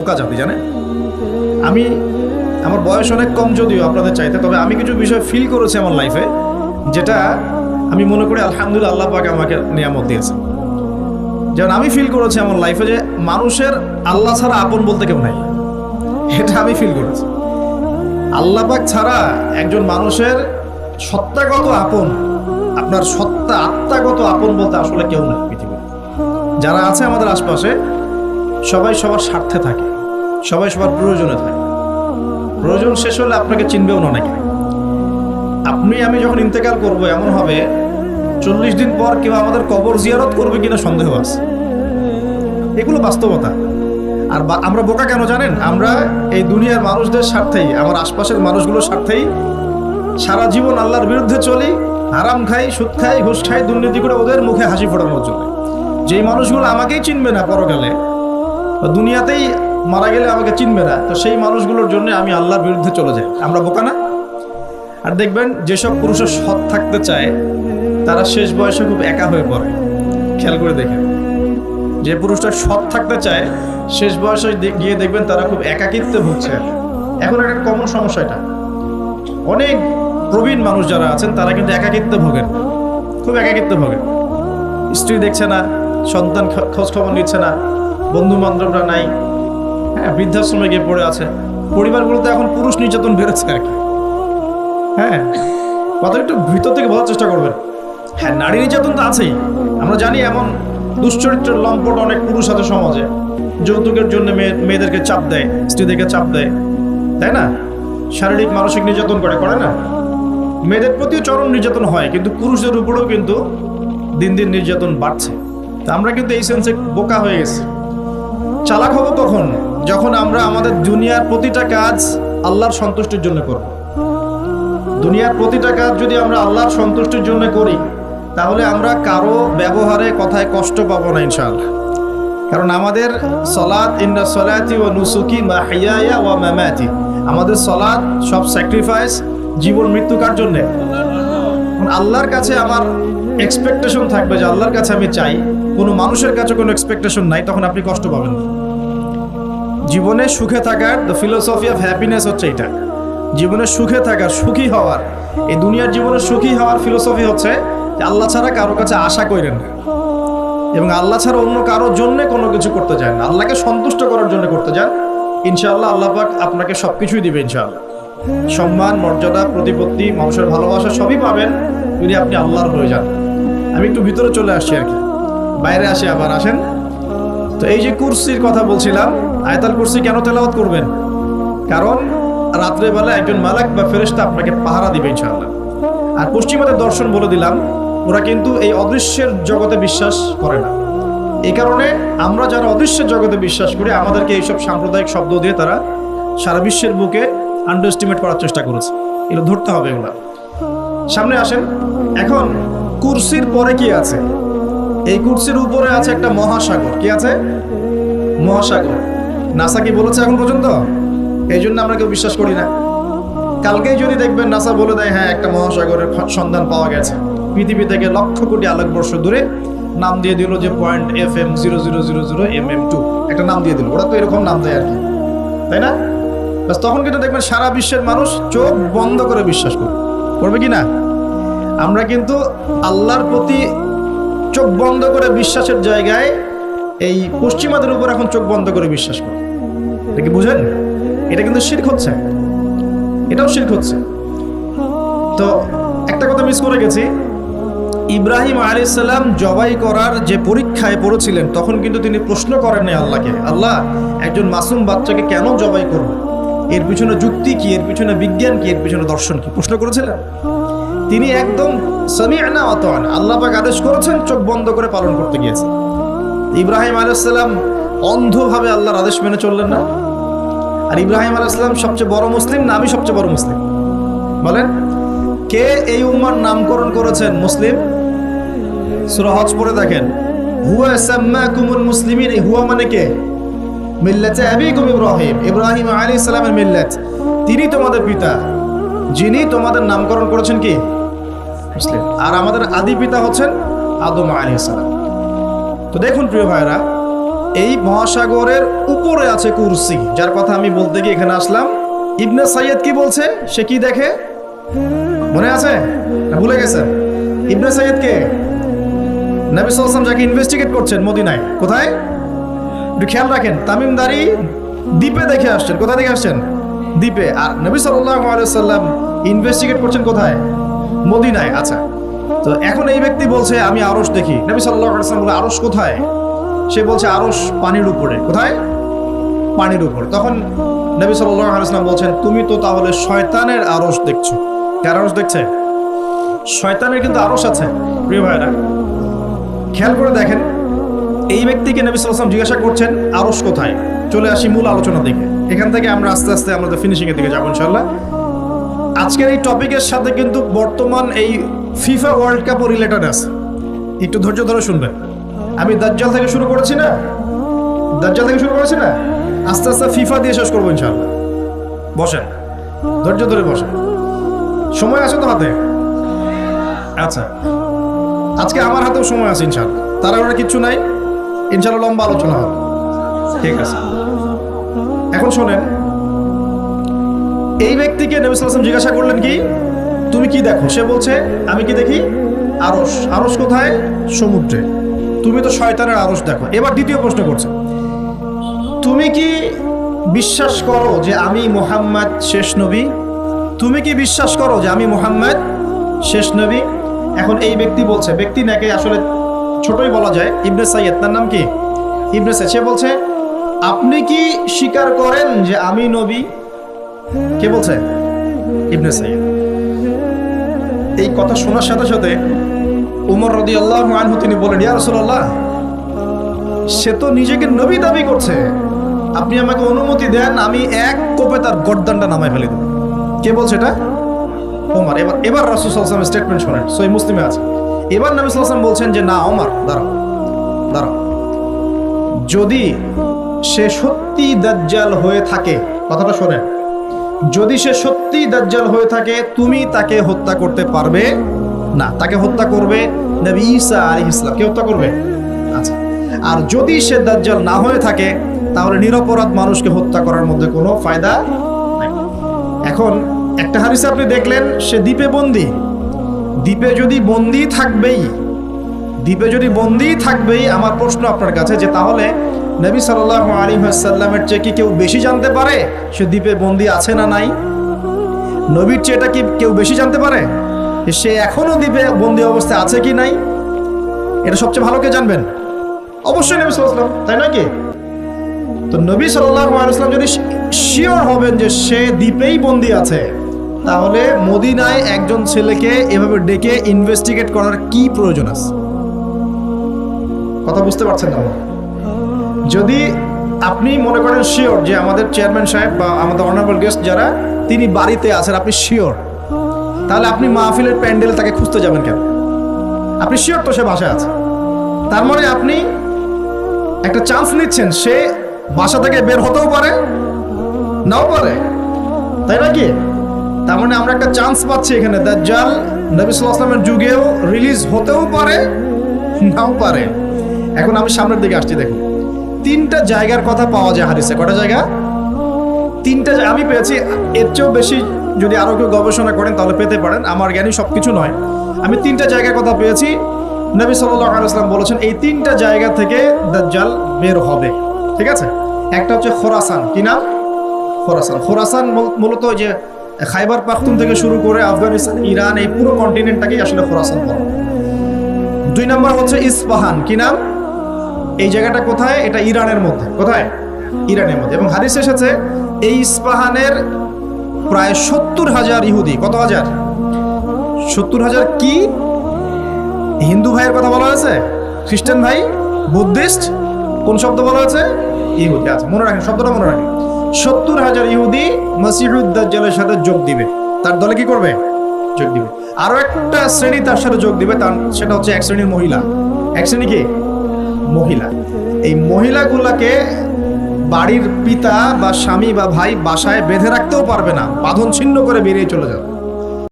বোকা জাতি জানে আমি, আমার বয়স অনেক কম যদিও আপনাদের চাইতে, তবে আমি কিছু বিষয় ফিল করেছি আমার লাইফে যেটা আমি মনে করি আলহামদুলিল্লাহ আল্লাহ পাক আমাকে নিয়ামত দিয়েছে যেমন আমি ফিল করেছি আমার লাইফে যে মানুষের আল্লাহ ছাড়া আপন বলতে কেউ নাই। এটা আমি ফিল করেছি। আল্লাহ পাক ছাড়া একজন মানুষের সত্তাগত আপন, আপনার সত্তা আত্মাগত আপন বলতে আসলে কেউ নেই পৃথিবীতে। যারা আছে আমাদের আশপাশে, সবাই সবার স্বার্থে থাকে। সবাই সবার প্রয়োজনে থাকে। প্রয়োজন শেষ হলে আপনাকে চিনবেও না নাকি আপনি, আমি যখন ইন্তেকাল করব, এমন হবে, চল্লিশ দিন পর কেউ আমাদের কবর জিয়ারত করবে কিনা সন্দেহ আছে। এগুলো বাস্তবতা। আর আমরা বোকা কেন জানেন? আমরা এই দুনিয়ার মানুষদের স্বার্থেই, আমার আশপাশের মানুষগুলোর স্বার্থেই সারা জীবন আল্লাহর বিরুদ্ধে চলি আরাম খাই, সুদ খাই, ঘুষ খাই, দুর্নীতি করে ওদের মুখে হাসি ফোটানোর জন্য। যেই মানুষগুলো আমাকেই চিনবে না পরকালে দুনিয়াতেই মারা গেলে আমাকে চিনবে না। তো সেই মানুষগুলোর জন্য আমি আল্লাহর বিরুদ্ধে চলে যাই। আমরা বোকা না? আর দেখবেন, যেসব পুরুষের সৎ থাকতে চায়, তারা শেষ বয়সে খুব একা হয়ে পড়ে। খেয়াল করে দেখেন। যে পুরুষটা সৎ থাকতে চায়, শেষ বয়সে গিয়ে দেখবেন তারা খুব একাকিত্বে ভুগছে। এখন একটা কমন সমস্যা এটা। অনেক প্রবীণ মানুষ যারা আছেন, তারা কিন্তু একাকিত্বে ভোগেন। খুব একাকিত্বে ভোগেন। স্ত্রী দেখছে না, সন্তান খোঁজ খবর নিচ্ছে না বন্ধু বান্ধবরা নাই হ্যাঁ বৃদ্ধাশ্রমে গিয়ে পড়ে আছে। পরিবারগুলোতে এখন পুরুষ নির্যাতন বেড়েছে আর কি। হ্যাঁ কথা একটু ভিতর থেকে বলার চেষ্টা করবেন। হ্যাঁ নারী নির্যাতন তো আছেই। আমরা জানি এমন দুশ্চরিত্রের লম্পট অনেক পুরুষ আছে সমাজে। যৌতুকের জন্য মেয়ে, মেয়েদেরকে চাপ দেয়, স্ত্রীদেরকে চাপ দেয়। তাই না? শারীরিক, মানসিক নির্যাতন করে করে না? মেয়েদের প্রতিও চরম নির্যাতন হয়, কিন্তু পুরুষদের উপরেও কিন্তু দিন দিন নির্যাতন বাড়ছে। তা আমরা কিন্তু এই সেন্সে বোকা হয়ে গেছি। চালাক হব কখন? যখন আমরা আমাদের দুনিয়ার প্রতিটা কাজ আল্লাহর সন্তুষ্টির জন্য করব। দুনিয়ার প্রতিটা কাজ যদি আমরা আল্লাহর সন্তুষ্টির জন্য করি, তাহলে আমরা কারও ব্যবহারে কথায় কষ্ট পাবো না, ইনশাআল্লাহ। কারণ আমাদের সলাদ ইন্না সলাতি ও নুসুকি মা হিয়ায়া ওয়া মামাতি। আমাদের সলাদ সব স্যাক্রিফাইস জীবন মৃত্যু কার জন্যে? আল্লাহর কাছে আমার এক্সপেকটেশন থাকবে যে আল্লাহর কাছে আমি চাই, কোনো মানুষের কাছে কোনো এক্সপেকটেশন নাই, তখন আপনি কষ্ট পাবেন না। জীবনে সুখে থাকার দ্য ফিলোসফি অফ হ্যাপিনেস হচ্ছে এটা। জীবনে সুখে থাকার, সুখী হওয়ার, এই দুনিয়ার জীবনে সুখী হওয়ার ফিলোসফি হচ্ছে যে আল্লাহ ছাড়া কারও কাছে আশা করেন না। এবং আল্লাহ ছাড়া অন্য কারোর জন্য কোনো কিছু করতে চান না। আল্লাহকে সন্তুষ্ট করার জন্য করতে চান, ইনশাআল্লাহ আল্লাহ পাক আপনাকে সব কিছুই দিবে ইনশাআল্লাহ। সম্মান, মর্যাদা, প্রতিপত্তি, মানুষের ভালোবাসা সবই পাবেন যদি আপনি আল্লাহর হয়ে যান। আমি একটু ভিতরে চলে আসছি আর কি। বাইরে আসি আবার, আসেন। তো এই যে কুরসির কথা বলছিলাম আয়তাল কুরসি কেন তেলাওয়াত করবেন? কারণ রাত্রেবেলা একজন মালাক বা ফেরেশতা আপনাকে পাহারা দিবে ইনশাআল্লাহ। আর পশ্চিমাদের দর্শন বলে দিলাম, ওরা কিন্তু এই অদৃশ্যের জগতে বিশ্বাস করে না। এই কারণে আমরা যারা অদৃশ্যের জগতে বিশ্বাস করি, আমাদেরকে এইসব সাম্প্রদায়িক শব্দ দিয়ে তারা সারা বিশ্বের বুকে আন্ডারস্টিমেট করার চেষ্টা করেছে। এগুলো ধরতে হবে এগুলা সামনে আসেন। এখন কুরসির পরে কি আছে? এই কুরসির উপরে আছে একটা মহাসাগর। কি আছে? মহাসাগর। নাসা কি বলেছে এখন পর্যন্ত? এই জন্য আমরা কেউ বিশ্বাস করি না। কালকেই যদি দেখবেন নাসা বলে দেয় হ্যাঁ একটা মহাসাগরের সন্ধান পাওয়া গেছে। পৃথিবী থেকে লক্ষ কোটি আলোকবর্ষ দূরে নাম দিয়ে দিল যে point F M zero zero zero zero M M two. একটা নাম দিয়ে দিল। ওরা তো এরকম নাম দেয় আর কি। তাই না? বাস তখন কিন্তু দেখবেন সারা বিশ্বের মানুষ চোখ বন্ধ করে বিশ্বাস করবে করবে কি না? আমরা কিন্তু আল্লাহর প্রতি চোখ বন্ধ করে বিশ্বাসের জায়গায় এই পশ্চিমাদের উপর এখন চোখ বন্ধ করে বিশ্বাস করি। এটা কি বুঝেন? এটা কিন্তু শির্ক হচ্ছে। এটাও শির্ক হচ্ছে। তো একটা কথা মিস করে গেছি। ইব্রাহিম আলাইসাল্লাম জবাই করার যে পরীক্ষায় পড়েছিলেন, তখন কিন্তু তিনি প্রশ্ন করেন আল্লাহকে, আল্লাহ, একজন মাসুম বাচ্চাকে কেন জবাই করব এর পিছনে যুক্তি কি? এর পিছনে বিজ্ঞান কি? এর পিছনে দর্শন কি? প্রশ্ন করেছিলেন। তিনি একদম সামিআনা অতআন আল্লাহ পাক আদেশ করেছেন চোখ বন্ধ করে পালন করতে গিয়েছে। ইব্রাহিম আলাইসাল্লাম অন্ধভাবে আল্লাহর আদেশ মেনে চললেন না। আর ইব্রাহিম আলাইসাল্লাম সবচেয়ে বড় মুসলিম না, আমি সবচেয়ে বড় মুসলিম। বলেন, কে এই উম্মার নামকরণ করেছেন মুসলিম? সূরা পরে দেখেন। হুয়া সাম্মাকুমুল মুসলিমিন, এই হুয়া মানে কে? মিল্লাতে আবিকুম ইব্রাহিম। ইব্রাহিম আলাইহিস সালামের মিল্লাত। তিনি তোমাদের পিতা। যিনি তোমাদের নামকরণ করেছেন কি? মুসলিম। আর আমাদের আদি পিতা হচ্ছেন আদম আলাইহিস সালাম। তো দেখুন প্রিয় ভাইরা এই মহাসাগরের উপরে আছে কুরসি, যার কথা আমি বলতে গিয়ে এখানে আসলাম। ইবনে সাইয়দ কি বলছে? সে কি দেখে? মনে আছে? ভুলে গেছেন ইবনে সাইয়দ কে? নবী সাল্লাম যাকে ইনভেস্টিগেট করছেন মদিনায়। কোথায়? একটু খেয়াল রাখেন, তামিমদারি দ্বীপে দেখে আসছেন। কোথায় দেখে আসছেন? দ্বীপে। আর নবী সাল্লাম ইনভেস্টিগেট করছেন কোথায়? মদিনায়। আচ্ছা। তো এখন এই ব্যক্তি বলছে, আমি আরস দেখি। নবী সাল্লাম বলে আরস কোথায়? সে বলছে আরস পানির উপরে। কোথায়? পানির উপর। তখন নবী সাল্লাম বলছেন, তুমি তো তাহলে শয়তানের আরস দেখছ। কার আরস দেখছে? শয়তানের কিন্তু আরস আছে, প্রিয় ভাইরা খেয়াল করে দেখেন, এই ব্যক্তিকে নবী সাল্লাম জিজ্ঞাসা করছেন আরস কোথায়? চলে আসি মূল আলোচনা দিকে। এখান থেকে আমরা আস্তে আস্তে আমাদের ফিনিশিং এর দিকে যাব ইনশাল্লাহ আজকের এই টপিকের সাথে কিন্তু বর্তমান এই ফিফা ওয়ার্ল্ড কাপও রিলেটেড আছে। একটু ধৈর্য ধরে শুনবেন। আমি দাজ্জাল থেকে শুরু করেছি না? দাজ্জাল থেকে শুরু করেছি না? আস্তে আস্তে ফিফা দিয়ে শেষ করব ইনশাল্লাহ বসেন। ধৈর্য ধরে বসেন। সময় আছে তো হাতে? আচ্ছা। আজকে আমার হাতেও সময় আছে ইনশাল্লাহ তারা ওরা কিচ্ছু নাই। ইনশাল্লাহ লম্বা আলোচনা হবে। ঠিক আছে। এখন শোনেন এই ব্যক্তিকে নবী জিজ্ঞাসা করলেন কি? তুমি কি দেখো? সে বলছে, আমি কি দেখি? আরস আরস কোথায়? সমুদ্রে। তুমি তো শয়তানের আরস দেখো। এবার দ্বিতীয় প্রশ্ন করছে। তুমি কি বিশ্বাস করো যে আমি মোহাম্মদ শেষ নবী? তুমি কি বিশ্বাস করো যে আমি মোহাম্মদ শেষ নবী? এখন এই ব্যক্তি বলছে, ব্যক্তি নাকি আসলে ছোটই বলা যায়, ইবনে সাইয়দ তার নাম কি? ইবনে সাইয়দ সে বলছে, আপনি কি স্বীকার করেন যে আমি নবী? কে বলছে? ইবনে সাইয়দ এই কথা শোনার সাথে সাথে উমর রদি আল্লাহ আনহু তিনি বলেন, ইয়া রাসূলুল্লাহ, সে তো নিজেকে নবী দাবি করছে। আপনি আমাকে অনুমতি দেন, আমি এক কোপে তার গর্দানটা নামায় ফেলে দেব। কে বলছে এটা? ওমর এবার এবার রাসূল সাল্লাল্লাহু স্টেটমেন্ট শোনেন। সই মুসলিমে আছে। এবার নবী সাল্লাল্লাহু বলছেন যে, না ওমর দাঁড়াও দাঁড়াও। যদি সে সত্যি দাজ্জাল হয়ে থাকে, কথাটা শোনেন যদি সে সত্যি দাজ্জাল হয়ে থাকে, তুমি তাকে হত্যা করতে পারবে না। তাকে হত্যা করবে নবী ঈসা আলাইহিস সালাম। কে হত্যা করবে? আচ্ছা। আর যদি সে দাজ্জাল না হয়ে থাকে, তাহলে নিরপরাধ মানুষকে হত্যা করার মধ্যে কোনো ফায়দা এখন একটা হাদিসে আপনি দেখলেন, সে দ্বীপে বন্দি। দ্বীপে যদি বন্দি থাকবেই, দ্বীপে যদি বন্দি থাকবেই, আমার প্রশ্ন আপনার কাছে যে তাহলে নবী সাল্লাহ সাল্লামের চেয়ে কি কেউ বেশি জানতে পারে? সে দ্বীপে বন্দি আছে না নাই? নবীর চেয়ে এটা কি কেউ বেশি জানতে পারে? সে এখনও দ্বীপে বন্দি অবস্থায় আছে কি নাই? এটা সবচেয়ে ভালো কে জানবেন? অবশ্যই নবী সাল্লাম তাই নয় কি? তো নবী সাল্লাহ যদি শিওর হবেন যে সে দ্বীপেই বন্দি আছে, তাহলে মদিনায় একজন ছেলেকে এভাবে ডেকে ইনভেস্টিগেট করার কি প্রয়োজন আছে? কথা বুঝতে পারছেন না? যদি আপনি মনে করেন শিওর যে আমাদের চেয়ারম্যান সাহেব বা আমাদের অনারেবল গেস্ট যারা, তিনি বাড়িতে আছেন, আপনি শিওর তাহলে আপনি মাহফিলের প্যান্ডেল তাকে খুঁজতে যাবেন কেন? আপনি শিওর তো সে বাসায় আছে। তার মানে আপনি একটা চান্স নিচ্ছেন, সে বাসা থেকে বের হতেও পারে, নাও পারে। তাই নাকি তার মানে আমরা একটা চান্স পাচ্ছি এখানে। দাজ্জাল নবী ওয়াসাল্লামের যুগেও রিলিজ হতেও পারে, নাও পারে। এখন আমি সামনের দিকে আসছি, দেখুন। তিনটা জায়গার কথা পাওয়া যায় হাদিসে। কটা জায়গা? তিনটা আমি পেয়েছি। এর চেয়েও বেশি যদি আরও কেউ গবেষণা করেন, তাহলে পেতে পারেন। আমার জ্ঞানী সব কিছু নয়। আমি তিনটা জায়গার কথা পেয়েছি। নবী সাল্লাল্লাহু আলাইহি ওয়াসাল্লাম বলেছেন, এই তিনটা জায়গা থেকে দাজ্জাল বের হবে। ঠিক আছে? একটা হচ্ছে খোরাসান। কি নাম? খোরাসান। খোরাসান মূলত যে খাইবার পাখতুন থেকে শুরু করে আফগানিস্তান, ইরান, এই পুরো কন্টিনেন্টটাকেই আসলে খোরাসান বলে দুই নম্বর হচ্ছে ইস্পাহান। কি নাম? এই জায়গাটা কোথায়? এটা ইরানের মধ্যে। কোথায়? ইরানের মধ্যে। এবং হাদিস এসেছে, এই ইস্পাহানের প্রায় সত্তর হাজার ইহুদি। কত হাজার? সত্তর হাজার কি? হিন্দু ভাইয়ের কথা বলা হয়েছে? খ্রিস্টান ভাই? বুদ্ধিস্ট? কোন শব্দ বলা হয়েছে? ইহুদি। আচ্ছা মনে রাখেন, শব্দটা মনে রাখেন। সত্তর হাজার ইহুদি মসিহুদ্দাজ্জালের সাথে যোগ দিবে। তার দলে কি করবে? যোগ দিবে। আরও একটা শ্রেণি তার সাথে যোগ দিবে, তার সেটা হচ্ছে এক শ্রেণির মহিলা। এক শ্রেণি কি? মহিলা। এই মহিলাগুলাকে বাড়ির পিতা বা স্বামী বা ভাই বাসায় বেঁধে রাখতেও পারবে না। বাঁধন ছিন্ন করে বেরিয়ে চলে যাবে।